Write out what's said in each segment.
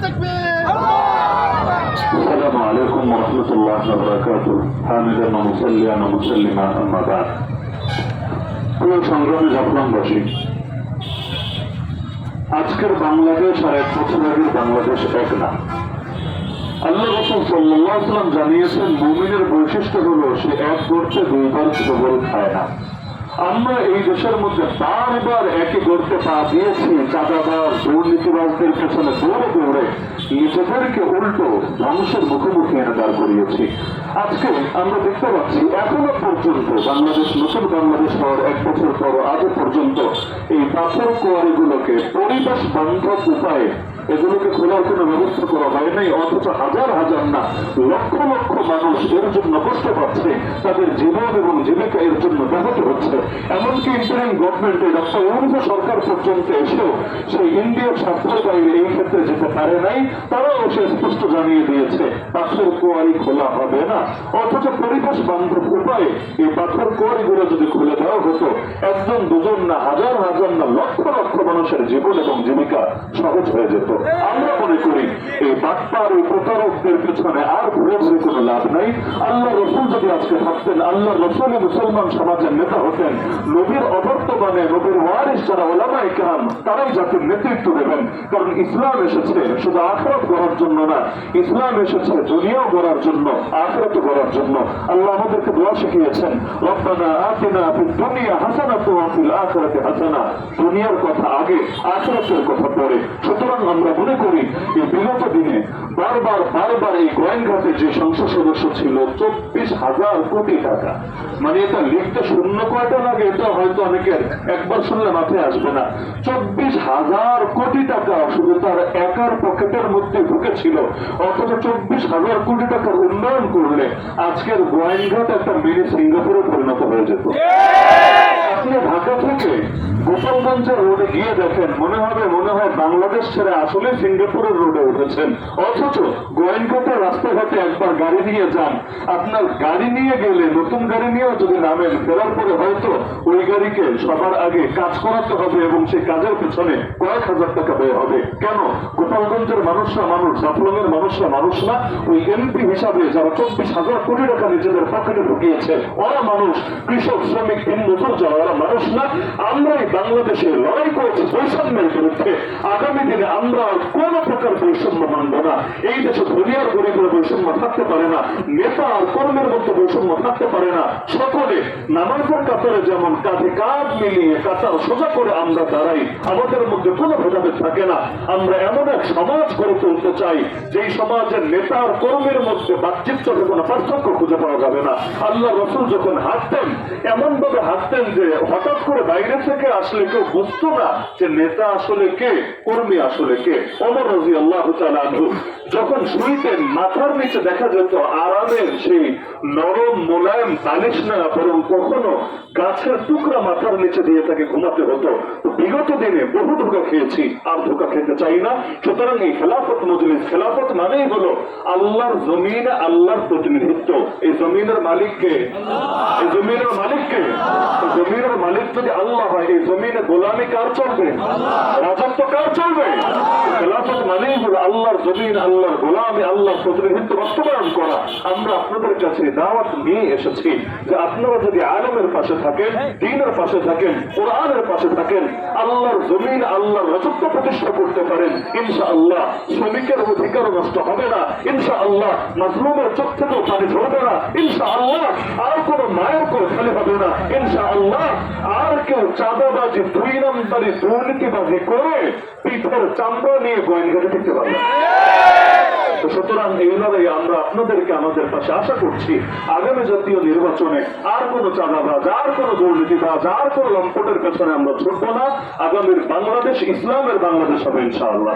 تكبير السلام عليكم ورحمة الله وبركاته حامدا ومصليا ومسلما أما بعد প্রিয় সংগ্রামী জাফরানবাসী আজকের বাংলাদেশ আর এক বছর আগের বাংলাদেশ এক না আল্লাহ রসুল সাল্লাম জানিয়েছেন মুমিনের বৈশিষ্ট্য হলো সে এক করতে দুইবার সবল খায় না আমরা এই দেশের মধ্যে বারবার একই গড়তে পা দিয়েছি চাঁদাবাজ দুর্নীতিবাজদের পেছনে দৌড়ে দৌড়ে নিজেদেরকে উল্টো ধ্বংসের মুখোমুখি এনে দাঁড় করিয়েছি। আজকে আমরা দেখতে পাচ্ছি, এখনও পর্যন্ত বাংলাদেশ, নতুন বাংলাদেশ হওয়ার এক বছর পর, আগে পর্যন্ত এই পাথর কোয়ারিগুলোকে পরিবেশ বান্ধব উপায়ে এগুলোকে খোলার কোনো ব্যবস্থা করা হয় নাই, অথচ হাজার হাজার না, লক্ষ লক্ষ মানুষ এর জন্য কষ্ট পাচ্ছে, তাদের জীবন এবং জীবিকা এর জন্য ব্যাহত হচ্ছে। এমনকি ইন্টারিম গভর্নমেন্টে ডক্টর ইউনিফ সরকার পর্যন্ত এসেও সেই ইন্ডিয়ার স্বার্থের বাইরে এই ক্ষেত্রে যেতে পারে নাই, তারাও সে স্পষ্ট জানিয়ে দিয়েছে পাথর কোয়ারি খোলা হবে না। অথচ পরিবেশ বান্ধব উপায়ে এই পাথর কোয়ারিগুলো যদি খুলে দেওয়া হতো, একজন দুজন না, হাজার হাজার না, লক্ষ লক্ষ মানুষের জীবন এবং জীবিকা সহজ হয়ে যেত। আমরা মনে করি এই বাটপার এই প্রতারকদের পেছনে আর ঘুরে লাভ নাই। আল্লাহ রসুল যদি আজকে থাকতেন, আল্লাহ রসুল মুসলমান সমাজের নেতা হতেন, নবীর অবর্তমানে নবীর ওয়ারিস যারা ওলামাই কাম তারাই জাতির নেতৃত্ব দেবেন। কারণ ইসলাম এসেছে শুধু আখরাত করার জন্য না, ইসলাম এসেছে দুনিয়াও গড়ার জন্য আখরাত করার জন্য। আল্লাহ আমাদেরকে দোয়া শিখিয়েছেন, রব্বানা আতিনা ফিদ দুনিয়া হাসানাতু ওয়া ফিল আখিরাতি হাসানা। দুনিয়ার কথা আগে, আখিরাতের কথা পরে। সুতরাং আমরা মনে করি, এই বিগত দিনে বারবার বারবার এই গোয়েনঘাটে যে সংসদ সদস্য ছিল, চব্বিশ হাজার কোটি টাকা। মানে এটা লিখতে শূন্য কয়টা লাগে, এটা হয়তো অনেকের একবার শুনলে মাথায় আসবে না। চব্বিশ হাজার কোটি টাকা শুধু তার একার পকেটের মধ্যে ঢুকেছিল। অথচ চব্বিশ হাজার কোটি টাকার উন্নয়ন করলে আজকের গোয়েনঘাট একটা মিনি সিঙ্গাপুরে পরিণত হয়ে যেত। আপনি ঢাকা থেকে গোপালগঞ্জের রোডে গিয়ে দেখেন, মনে হবে, মনে হয় বাংলাদেশ ছেড়ে আসলে সিঙ্গাপুরের রোডে উঠেছেন। অথচ গোয়েনঘাটের রাস্তাঘাটে একবার গাড়ি নিয়ে যান। আপনার গাড়ি নিয়ে গেলে নতুন গাড়ি নিয়েও যদি নামেন, ফেরার পরে হয়তো ওই গাড়িকে সবার আগে কাজ করাতে হবে এবং সেই কাজের পেছনে কয়েক হাজার টাকা ব্যয় হবে। কেন? গোপালগঞ্জের মানুষরা মানুষ, জাফলংয়ের মানুষরা মানুষ না। ওই এমপি হিসাবে যারা চব্বিশ হাজার কোটি টাকা নিজেদের পকেটে ঢুকিয়েছে, ওরা মানুষ। কৃষক, শ্রমিক দিন মজুর যারা, ওরা মানুষ না। আমরাই বাংলাদেশে লড়াই করেছি বৈষম্যের বিরুদ্ধে। আগামী দিনে আমরা কোন প্রকার বৈষম্য মানব না। এই দেশে দুনিয়ার গরিবের বৈষম্য থাকতে পারে না, নেতা আর কর্মের মধ্যে বৈষম্য থাকতে পারে না। সকলে নামাজের কাতারে যেমন কাঁধে কাঁধ মিলিয়ে কাতার সোজা করে আমরা দাঁড়াই, আমাদের মধ্যে কোনো ভেদাভেদ থাকে না। আমরা এমন এক সমাজ গড়ে তুলতে চাই, যেই সমাজের নেতা আর কর্মের মধ্যে বাতচিত্রে কোনো পার্থক্য খুঁজে পাওয়া যাবে না। আল্লাহ রসুল যখন হাঁটতেন এমন ভাবে হাঁটতেন যে হঠাৎ করে বাইরে থেকে আসলে কেউ বুঝতো না যে নেতা আসলে কে, কর্মী আসলে কে। অমর রাজি আল্লাহ যখন শুইতেন মাথার নিচে দেখা যেত আরামের সেই নরম মোলায়েম বালিশ না, বরং কখনো গাছের টুকরা মাথার নিচে দিয়ে তাকে ঘুমাতে হতো। বিগত দিনে বহু ধোকা খেয়েছি আর ধোকা খেতে চাই না। সুতরাং এই খেলাফত মজলিস খেলাফত মানেই হলো আল্লাহর জমিনে আল্লাহর প্রতিনিধিত্ব। এই জমিনের মালিককে এই জমিনের মালিককে জমিনের মালিক যদি আল্লাহ হয় এই জমিনে গোলামি কার চলবে? রাজত্ব কার চলবে? খেলাফত মানেই হলো আল্লাহর জমিন আল্লাহর গোলামি আল্লাহর প্রতিনিধিত্ব বাস্তবায়ন করা। আমরা আপনাদের কাছে দাওয়াত নিয়ে এসেছি যে আপনারা যদি আলমের পাশে থাকেন দিনের পাশে থাকেন কোরআনের পাশে থাকেন আল্লাহর জমিন আল্লাহর রাজত্ব প্রতিষ্ঠা করতে পারেন। ইনশা আল্লাহ শ্রমিকের অধিকার নষ্ট হবে না। ইনশা আল্লাহ মাজলুমের চোখ থেকেও পানি ঝরবে না। ইনশা আল্লাহ আর কোনো মায়ের কোনো খালি হবে না। ইনশা আল্লাহ আর কেউ চাঁদাবাজি, দুই নম্বরী দুর্নীতিবাজি করে পিঠের চামড়া নিয়ে গোয়েন্দাকে দেখতে পারবে সুতরাং এই লড়াই আমরা আপনাদেরকে আমাদের পাশে আশা করছি, আগামী জাতীয় নির্বাচনে আর কোনো চাঁদাবাজ, আর কোনো দুর্নীতিবাজ, আর কোনো লম্পটের পেছনে আমরা ছুটবো না। আগামীর বাংলাদেশ, ইসলামের বাংলাদেশ হবে ইনশাআল্লাহ।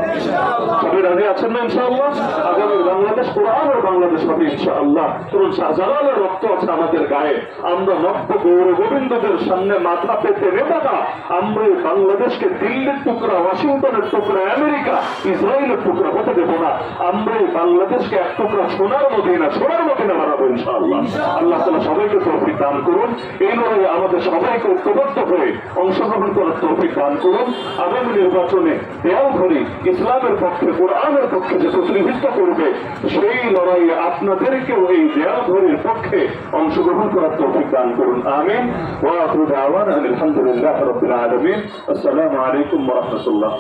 সবাই রাজি আছেন না ইনশাআল্লাহ? আগামীর বাংলাদেশ, কোরআনের বাংলাদেশ বাংলাদেশ হবে ইনশাআল্লাহ। তরুণ শাহজালালের রক্ত আছে আমাদের গায়ে। আমরা নব্য গৌর গোবিন্দদের সামনে মাথা পেতে নেব না। আমরা এই বাংলাদেশকে দিল্লির টুকরা, ওয়াশিংটনের টুকরা, আমেরিকা, ইসরায়েলের টুকরা হতে দেব না। আমরা বাংলাদেশকে এক টুকরা সোনার মদিনা সোনার মদিনা বানাবো ইনশাআল্লাহ। আল্লাহ তালা সবাইকে তৌফিক দান করুন। এই লড়াইয়ে আমাদের সবাইকে ঐক্যবদ্ধ হয়ে অংশগ্রহণ করার তৌফিক দান করুন। আগামী নির্বাচনে দেয়াল ধরি ইসলামের পক্ষে, কোরআনের পক্ষে যে প্রতিনিধিত্ব করবে, সেই লড়াইয়ে আপনাদেরকেও এই দেয়াল ধরির পক্ষে অংশগ্রহণ করার তৌফিক দান করুন। আমিন। ওয়া আখিরু আলহামদুলিল্লাহ রাব্বিল আলামিন। আসসালামু আলাইকুম রাহমাতুল্লাহ।